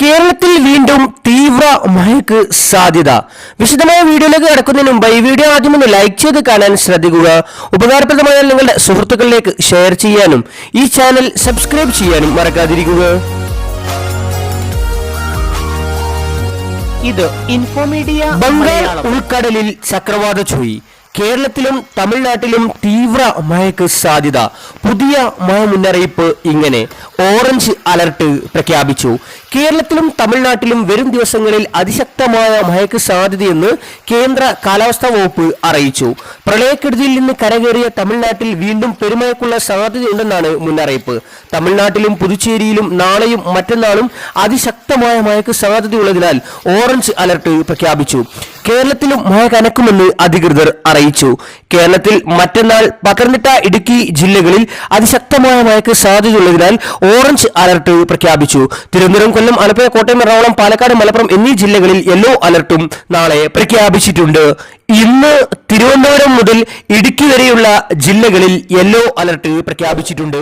കേരളത്തിൽ വീണ്ടും തീവ്ര മഴയ്ക്ക് സാധ്യത. വിശദമായ വീഡിയോയിലേക്ക് കടക്കുന്നതിന് മുമ്പ് ഈ വീഡിയോ ആദ്യം ഒന്ന് ലൈക്ക് ചെയ്ത് കാണാൻ ശ്രദ്ധിക്കുക. ഉപകാരപ്രദമായാൽ നിങ്ങളുടെ സുഹൃത്തുക്കളിലേക്ക് ഷെയർ ചെയ്യാനും ഈ ചാനൽ സബ്സ്ക്രൈബ് ചെയ്യാനും മറക്കാതിരിക്കുക. ഇത് ഇൻഫോമീഡിയ ബംഗാൾ ഉൾക്കടലിൽ ചക്രവാത ചുഴി. കേരളത്തിലും തമിഴ്നാട്ടിലും തീവ്ര മഴയ്ക്ക് സാധ്യത. പുതിയ മഴ മുന്നറിയിപ്പ് ഇങ്ങനെ ഓറഞ്ച് അലർട്ട് പ്രഖ്യാപിച്ചു. കേരളത്തിലും തമിഴ്നാട്ടിലും വരും ദിവസങ്ങളിൽ അതിശക്തമായ മഴയ്ക്ക് സാധ്യതയെന്ന് കേന്ദ്ര കാലാവസ്ഥാ വകുപ്പ് അറിയിച്ചു. പ്രളയക്കെടുതിയിൽ നിന്ന് കരകയറിയ തമിഴ്നാട്ടിൽ വീണ്ടും പെരുമഴയ്ക്കുള്ള സാധ്യതയുണ്ടെന്നാണ് മുന്നറിയിപ്പ്. തമിഴ്നാട്ടിലും പുതുച്ചേരിയിലും നാളെയും മറ്റന്നാളും അതിശക്തമായ മഴയ്ക്ക് സാധ്യതയുള്ളതിനാൽ ഓറഞ്ച് അലർട്ട് പ്രഖ്യാപിച്ചു. കേരളത്തിലും മഴ കനക്കുമെന്ന് അധികൃതർ അറിയിച്ചു. കേരളത്തിൽ മറ്റന്നാൾ പത്തനംതിട്ട ഇടുക്കി ജില്ലകളിൽ അതിശക്തമായ മഴയ്ക്ക് സാധ്യതയുള്ളതിനാൽ ഓറഞ്ച് അലർട്ട് പ്രഖ്യാപിച്ചു. തിരുവനന്തപുരം കൊല്ലം ആലപ്പുഴ കോട്ടയം എറണാകുളം പാലക്കാട് മലപ്പുറം എന്നീ ജില്ലകളിൽ യെല്ലോ അലർട്ടും നാളെ പ്രഖ്യാപിച്ചിട്ടുണ്ട്. ഇന്ന് തിരുവനന്തപുരം മുതൽ ഇടുക്കി വരെയുള്ള ജില്ലകളിൽ യെല്ലോ അലർട്ട് പ്രഖ്യാപിച്ചിട്ടുണ്ട്.